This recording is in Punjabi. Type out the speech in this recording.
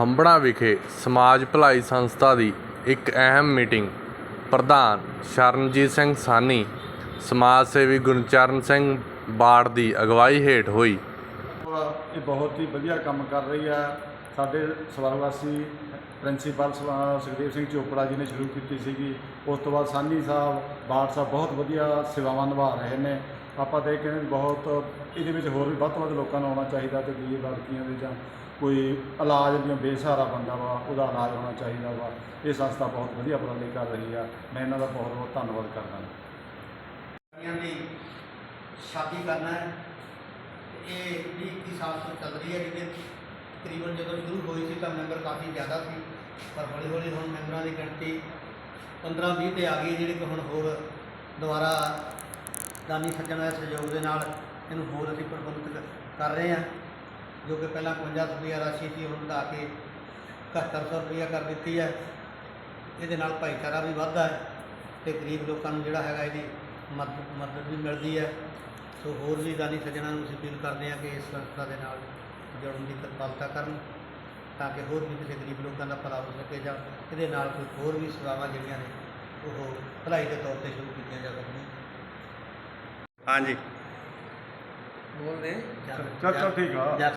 ਲੁਧਿਆਣਾ ਵਿਖੇ ਸਮਾਜ ਭਲਾਈ ਸੰਸਥਾ ਦੀ ਇੱਕ ਅਹਿਮ ਮੀਟਿੰਗ। ਪ੍ਰਧਾਨ ਸ਼ਰਨਜੀਤ ਸਿੰਘ ਸਾਨੀ ਸਮਾਜ ਸੇਵੀ ਗੁਰਚਰਨ ਸਿੰਘ ਬਾੜ ਦੀ ਅਗਵਾਈ ਹੇਠ ਹੋਈ। ਇਹ ਬਹੁਤ ਹੀ ਵਧੀਆ ਕੰਮ ਕਰ ਰਹੀ ਹੈ। ਸਾਡੇ ਸਵਰਗਵਾਸੀ ਪ੍ਰਿੰਸੀਪਲ ਸਵਾ- ਸੁਖਦੇਵ ਸਿੰਘ ਚੋਪੜਾ ਜੀ ਨੇ ਸ਼ੁਰੂ ਕੀਤੀ ਸੀਗੀ। ਉਸ ਤੋਂ ਬਾਅਦ ਸਾਨੀ ਸਾਹਿਬ ਬਾੜ ਸਾਹਿਬ ਬਹੁਤ ਵਧੀਆ ਸੇਵਾਵਾਂ ਨਿਭਾ ਰਹੇ ਨੇ। ਆਪਾਂ ਤਾਂ ਇਹ ਕਹਿੰਦੇ ਬਹੁਤ, ਇਹਦੇ ਵਿੱਚ ਹੋਰ ਵੀ ਵੱਧ ਤੋਂ ਵੱਧ ਲੋਕਾਂ ਨੂੰ ਆਉਣਾ ਚਾਹੀਦਾ ਤੇ ਗਰੀਬ ਲੜਕੀਆਂ ਦੇ ਜਾਂ ਕੋਈ ਇਲਾਜ ਦੀਆਂ ਬੇਸਹਾਰਾ ਬੰਦਾ ਵਾ, ਉਹਦਾ ਇਲਾਜ ਹੋਣਾ ਚਾਹੀਦਾ ਵਾ। ਇਹ ਸੰਸਥਾ ਬਹੁਤ ਵਧੀਆ ਉਪਰਾਲੇ ਕਰ ਰਹੀ ਆ। ਮੈਂ ਇਹਨਾਂ ਦਾ ਬਹੁਤ ਬਹੁਤ ਧੰਨਵਾਦ ਕਰਦਾ ਲੜਕੀਆਂ ਦੀ ਸ਼ਾਦੀ ਕਰਨਾ ਹੈ। ਇਹ ਵੀਹ ਇੱਕੀ ਸਾਲ ਤੋਂ ਚੱਲ ਰਹੀ ਹੈ ਜਿਹਦੇ ਤਕਰੀਬਨ ਜਦੋਂ ਸ਼ੁਰੂ ਹੋਈ ਸੀ ਤਾਂ ਮੈਂਬਰ ਕਾਫੀ ਜ਼ਿਆਦਾ ਸੀ ਪਰ ਹੌਲੀ ਹੌਲੀ ਹੁਣ ਮੈਂਬਰਾਂ ਦੀ ਗਿਣਤੀ 15 20 ਤੇ ਆ ਗਈ ਹੈ, ਜਿਹੜੀ ਕਿ ਹੁਣ ਹੋਰ ਦੁਬਾਰਾ ਦਾਨੀ ਸੱਜਣਾਂ ਦੇ ਸਹਿਯੋਗ ਦੇ ਨਾਲ ਇਹਨੂੰ ਹੋਰ ਅਸੀਂ ਪ੍ਰਬੰਧਿਤ ਕਰ ਰਹੇ ਹਾਂ ਜੋ ਕਿ ਪਹਿਲਾਂ 55 ਰੁਪਈਆ ਰਾਸ਼ੀ ਸੀ ਹੁਣ ਵਧਾ ਕੇ 7100 ਰੁਪਈਆ ਕਰ ਦਿੱਤੀ ਹੈ। ਇਹਦੇ ਨਾਲ ਭਾਈਚਾਰਾ ਵੀ ਵੱਧਦਾ ਹੈ ਤੇ ਗਰੀਬ ਲੋਕਾਂ ਨੂੰ ਜਿਹੜਾ ਹੈਗਾ ਇਹਦੀ ਮਦਦ ਮਦਦ ਵੀ ਮਿਲਦੀ ਹੈ। ਸੋ ਹੋਰ ਵੀ ਦਾਨੀ ਸੱਜਣਾਂ ਨੂੰ ਅਸੀਂ ਅਪੀਲ ਕਰਦੇ ਹਾਂ ਕਿ ਇਸ ਸੰਸਥਾ ਦੇ ਨਾਲ ਜੁੜਨ ਦੀ ਕਿਰਪਾਲਤਾ ਕਰਨ ਤਾਂ ਕਿ ਹੋਰ ਵੀ ਕਿਸੇ ਗਰੀਬ ਲੋਕਾਂ ਦਾ ਭਲਾ ਹੋ ਸਕੇ ਜਾਂ ਇਹਦੇ ਨਾਲ ਕੋਈ ਹੋਰ ਵੀ ਸੇਵਾਵਾਂ ਜਿਹੜੀਆਂ ਨੇ ਉਹ ਭਲਾਈ ਦੇ ਤੌਰ ਤੇ ਸ਼ੁਰੂ ਕੀਤੀਆਂ ਜਾ ਸਕਦੀਆਂ। ਹਾਂਜੀ। ਬੋਲਦੇ। ਚੱਲ ਚੱਲ ਠੀਕ ਆ। ਜਾਂ